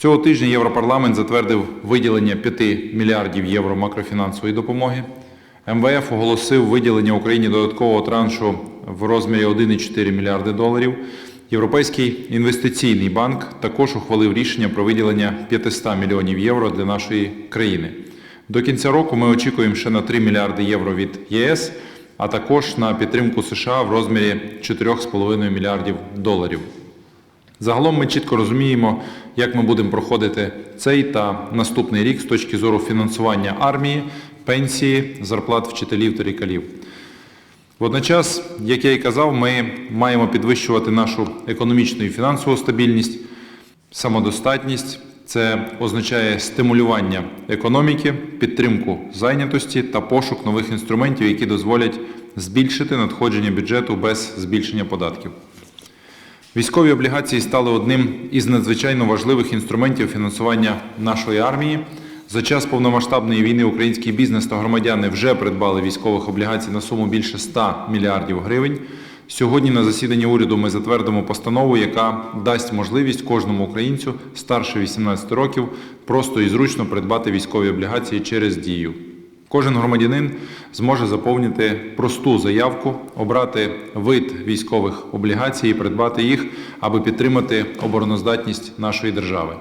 Цього тижня Європарламент затвердив виділення 5 мільярдів євро макрофінансової допомоги. МВФ оголосив виділення Україні додаткового траншу в розмірі 1,4 мільярди доларів. Європейський інвестиційний банк також ухвалив рішення про виділення 500 мільйонів євро для нашої країни. До кінця року ми очікуємо ще на 3 мільярди євро від ЄС, а також на підтримку США в розмірі 4,5 мільярдів доларів. Загалом ми чітко розуміємо, як ми будемо проходити цей та наступний рік з точки зору фінансування армії, пенсії, зарплат вчителів та лікарів. Водночас, як я і казав, ми маємо підвищувати нашу економічну і фінансову стабільність, самодостатність. Це означає стимулювання економіки, підтримку зайнятості та пошук нових інструментів, які дозволять збільшити надходження бюджету без збільшення податків. Військові облігації стали одним із надзвичайно важливих інструментів фінансування нашої армії. За час повномасштабної війни український бізнес та громадяни вже придбали військових облігацій на суму більше 100 мільярдів гривень. Сьогодні на засіданні уряду ми затвердимо постанову, яка дасть можливість кожному українцю старше 18 років просто і зручно придбати військові облігації через дію. Кожен громадянин зможе заповнити просту заявку, обрати вид військових облігацій і придбати їх, аби підтримати обороноздатність нашої держави.